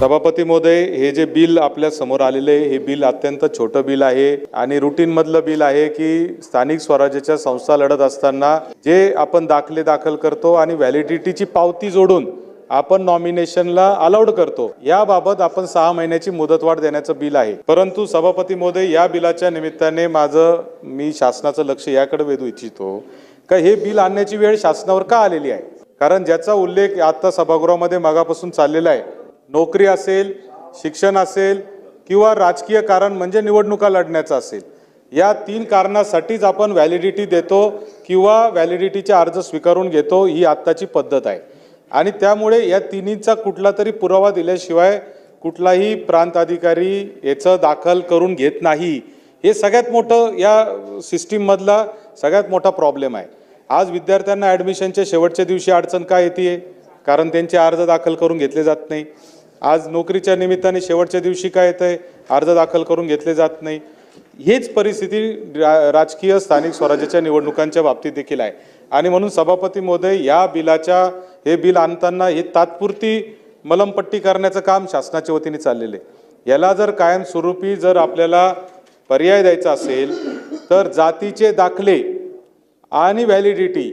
सभापती महोदय हे जे बिल आपल्यासमोर आलेले हे बिल अत्यंत छोटं बिल आहे आणि रुटीन मधलं बिल आहे की स्थानिक स्वराज्याच्या संस्था लढत असताना जे आपण दाखले दाखल करतो आणि व्हॅलिडिटीची पावती जोडून आपण नॉमिनेशनला अलाउड करतो याबाबत आपण सहा महिन्याची मुदतवाढ देण्याचं बिल आहे. परंतु सभापती महोदय या बिलाच्या निमित्ताने माझं मी शासनाचं लक्ष याकडे वेधू इच्छितो का हे बिल आणण्याची वेळ शासनावर का आलेली आहे? कारण ज्याचा उल्लेख आता सभागृहामध्ये मागापासून चाललेला आहे नोकरी असेल शिक्षण असेल किंवा राजकीय कारण म्हणजे निवडणुका लढण्याचं असेल या तीन कारणासाठीच आपण व्हॅलिडिटी देतो किंवा व्हॅलिडिटीचे अर्ज स्वीकारून घेतो ही आत्ताची पद्धत आहे. आणि त्यामुळे या तिन्हीचा कुठला तरी पुरावा दिल्याशिवाय कुठलाही प्रांत अधिकारी याचं दाखल करून घेत नाही. हे सगळ्यात मोठं या सिस्टीममधला सगळ्यात मोठा प्रॉब्लेम आहे. आज विद्यार्थ्यांना ॲडमिशनच्या शेवटच्या दिवशी अडचण काय येते कारण त्यांचे अर्ज दाखल करून घेतले जात नाही. आज नोकरीच्या निमित्ताने शेवटच्या दिवशी काय येतं आहे अर्ज दाखल करून घेतले जात नाही. हेच परिस्थिती रा राजकीय स्थानिक स्वराज्याच्या निवडणुकांच्या बाबतीत देखील आहे. आणि म्हणून सभापती महोदय या बिलाच्या हे बिल आणताना हे तात्पुरती मलमपट्टी करण्याचं काम शासनाच्या वतीने चाललेलं आहे. याला जर कायमस्वरूपी जर आपल्याला पर्याय द्यायचा असेल तर जातीचे दाखले आणि व्हॅलिडिटी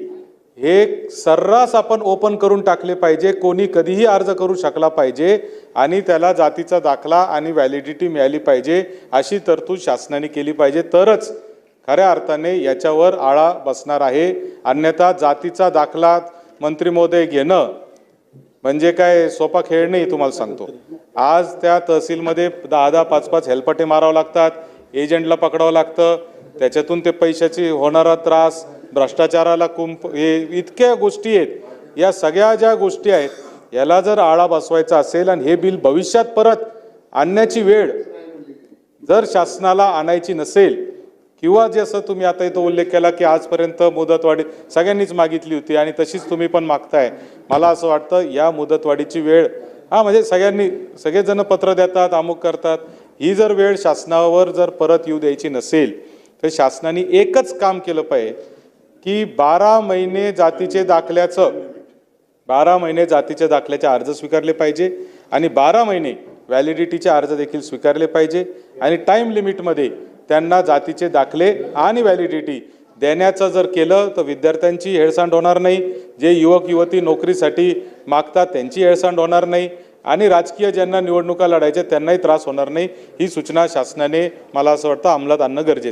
हे सर्रास आपण ओपन करून टाकले पाहिजे. कोणी कधीही अर्ज करू शकला पाहिजे आणि त्याला जातीचा दाखला आणि व्हॅलिडिटी मिळाली पाहिजे अशी तरतूद शासनाने केली पाहिजे. तरच खऱ्या अर्थाने याच्यावर आळा बसणार आहे. अन्यथा जातीचा दाखला मंत्री महोदय घेणं म्हणजे काय? सोपा खेळ नाही तुम्हाला सांगतो. आज त्या तहसीलमध्ये दहा दहा पाच पाच हेलपटे मारावं लागतात. एजंटला पकडावं लागतं. त्याच्यातून ते पैशाची होणारा त्रास भ्रष्टाचाराला कुंप हे इतक्या गोष्टी आहेत. या सगळ्या ज्या गोष्टी आहेत याला जर आळा बसवायचा असेल आणि हे बिल भविष्यात परत आणण्याची वेळ जर शासनाला आणायची नसेल किंवा जसं तुम्ही आता इथं उल्लेख केला की आजपर्यंत मुदतवाढी सगळ्यांनीच मागितली होती आणि तशीच तुम्ही पण मागताय. मला असं वाटतं या मुदतवाढीची वेळ हा म्हणजे सगळ्यांनी सगळेजण पत्र देतात अमुक करतात. ही जर वेळ शासनावर जर परत येऊ द्यायची नसेल तर शासनाने एकच काम केलं पाहिजे. की बारा महिने जातीचे दाखल्याचं बारा महिने जातीच्या दाखल्याचे अर्ज स्वीकारले पाहिजे आणि बारा महिने व्हॅलिडिटीचे अर्ज देखील स्वीकारले पाहिजे आणि टाईम लिमिटमध्ये त्यांना जातीचे दाखले आणि व्हॅलिडिटी देण्याचं जर केलं तर विद्यार्थ्यांची हेळसांड होणार नाही. जे युवक युवती नोकरीसाठी मागतात त्यांची हेळसांड होणार नाही. आणि राजकीय ज्यांना निवडणुका लढायच्या त्यांनाही त्रास होणार नाही. ही सूचना शासनाने मला असं वाटतं अंमलात आणणं गरजेचं आहे.